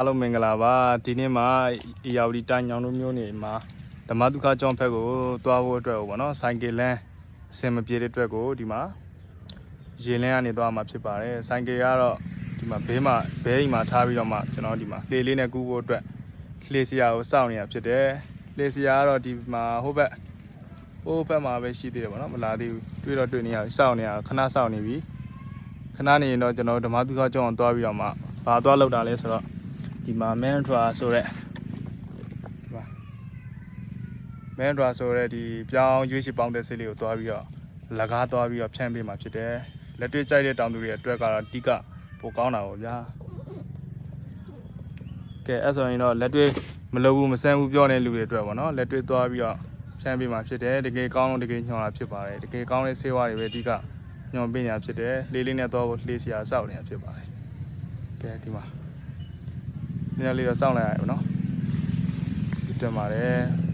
အားလုံးမင်္ဂလာပါဒီနေ့မှာအေယာဝတီတိုင်းညောင်တို့မျိုးနေမှာဓမ္မဒုက္ခကျောင်းဖက်ကိုသွားဖို့အတွက်ပေါ့နော်ဆိုင်ကယ်လန်းအဆင်မပြေတဲ့အတွက်ကိုဒီမှာရေလန်းကနေသွားမှာဖြစ်ပါတယ်ဆိုင်ကယ်ကတော့ဒီမှာဘေးမှာဘဲအိမ်မှာထားပြီးတော့မှကျွန်တော်ဒီမှာလှေလေးနဲ့ကူးဖို့အတွက်လှေစရာကိုစောင့်နေရဖြစ်တယ်လှေစရာကတော့ဒီမှာဟိုဘက်ဟိုဘက်မှာပဲရှိသေးတယ်ပေါ့နော်မလာသေးဘူးတွေ့တော့တွေ့နေရစောင့်နေရခဏစောင့်နေပြီခဏနေရင်တော့ကျွန်တော်ဓမ္မဒုက္ခကျောင်းကိုသွားပြီးတော့မှဘာသွားလောက်တာလဲဆိုတော့ ဒီမှာ mantra ဆိုတဲ့ဒီမှာ mantra ဆိုတဲ့ဒီပြောင်းရွေးချယ်ပေါင်းတဲ့ဆေးလေးကိုသွားပြီးတော့လကားသွားပြီးတော့ဖြန့်ပေးမှာဖြစ်တယ်လက်တွေ့ကြိုက်တဲ့တောင်သူတွေအတွက်ကတော့အဓိကပိုကောင်းတာပေါ့ဗျာကဲအဲ့ဆိုရင်တော့လက်တွေ့မလုပ်ဘူးမဆန်းဘူးပြောတဲ့လူတွေအတွက်ပေါ့နော်လက်တွေ့သွားပြီးတော့ဖြန့်ပေးမှာဖြစ်တယ်တကယ်ကောင်းလို့တကယ်ညှော်တာဖြစ်ပါတယ်တကယ်ကောင်းတဲ့ဆေးဝါးတွေပဲအဓိကညှော်ပေးနေတာဖြစ်တယ်လေးလေးနဲ့သွားဖို့လှေးစရာစောက်နေတာဖြစ်ပါတယ်ကဲဒီမှာ နည်းနည်းလေးတော့စောင့်လိုက်ရအောင်နော်ဒီတက်ပါတယ်